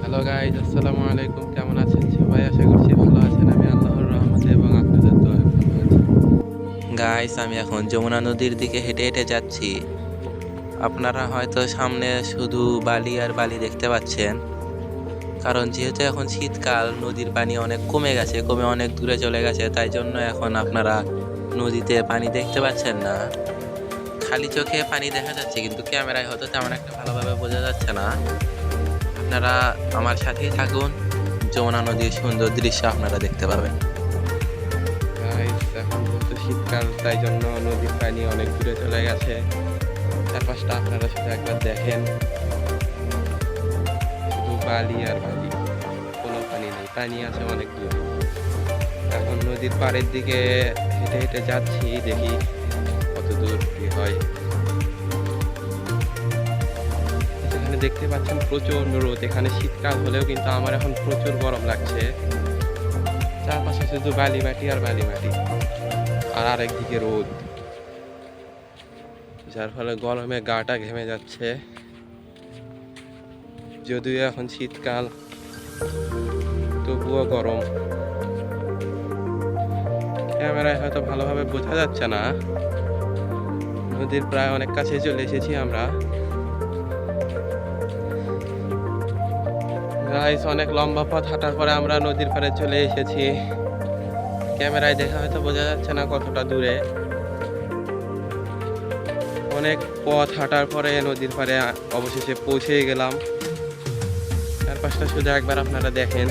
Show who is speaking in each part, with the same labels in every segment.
Speaker 1: Hello guys আসসালামু আলাইকুম কেমন আছেন সবাই? আশা করছি ভালো আছেন। আমি আল্লাহর রহমতে এবং আপনাদের আছি গাইস আমি এখন যমুনা নদীর দিকে হেঁটে হেঁটে যাচ্ছি। আপনারা হয়তো সামনে শুধু বালি আর বালি দেখতে পাচ্ছেন। কারণ যেহেতু এখন শীতকাল, নদীর পানি অনেক কমে গেছে, কমে অনেক দূরে চলে গেছে, তাই জন্য এখন আপনারা নদীতে পানি দেখতে পাচ্ছেন না। খালি চোখে পানি দেখা যাচ্ছে, কিন্তু ক্যামেরায় হয়তো তেমন একটা ভালোভাবে বোঝা যাচ্ছে না। আপনারা আমার সাথেই থাকুন। যমুনা নদীর সুন্দর দৃশ্য আপনারা দেখতে পাবেন এখন যেহেতু শীতকাল, তাই জন্য নদীর পানি অনেক দূরে চলে গেছে। চারপাশটা আপনারা শুধু একবার দেখেন। শুধু বালি আর বালি, কোনো পানি নেই। পানি আছে অনেক দূরে। এখন নদীর পাড়ের দিকে হেঁটে হেঁটে যাচ্ছি, দেখি কত দূর কি হয়। দেখতে পাচ্ছেন প্রচণ্ড রোদ। এখানে শীতকাল হলেও কিন্তু আমার এখন প্রচুর গরম লাগছে। চারপাশে শুধু বালি মাটি আর বালি মাটি আর আরেকদিকে রোদ। যার ফলে গরমে গাটা ঘেমে যাচ্ছে। যদিও এখন শীতকাল, তবুও গরম। ক্যামেরায় হয়তো ভালোভাবে বোঝা যাচ্ছে না। নদীর প্রায় অনেক কাছে চলে এসেছি আমরা। গাইস অনেক লম্বা পথ হাঁটার পরে আমরা নদীর পাড়ে চলে এসেছি। ক্যামেরায় দেখা হয়তো বোঝা যাচ্ছে না কতটা দূরে। অনেক পথ হাঁটার পরে নদীর পাড়ে অবশেষে পৌঁছে গেলাম। চারপাশটা শুধু একবার আপনারা দেখেন।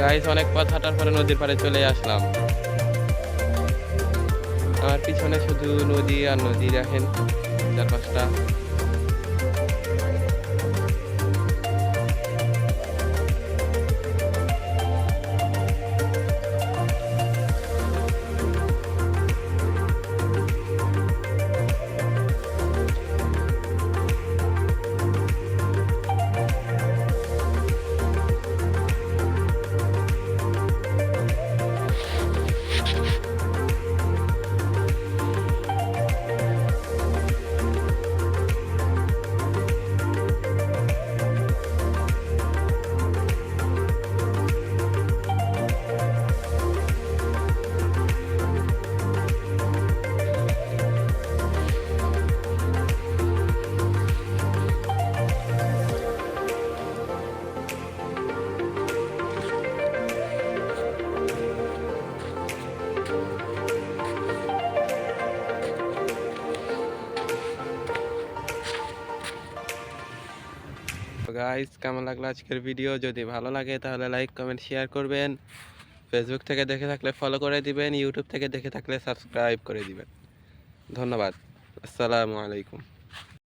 Speaker 1: গাইস অনেক পথ হাঁটার পরে নদীর পাড়ে চলে আসলাম। আমার পিছনে শুধু নদী আর নদী দেখেন, চারপাশটা। গাইস কেমন লাগল আজকের ভিডিও যদি ভালো লাগে, তাহলে লাইক কমেন্ট শেয়ার করবেন। ফেসবুক থেকে দেখে থাকলে ফলো করে দিবেন ইউটিউব থেকে দেখে থাকলে সাবস্ক্রাইব করে দিবেন। ধন্যবাদ। আসসালামু আলাইকুম।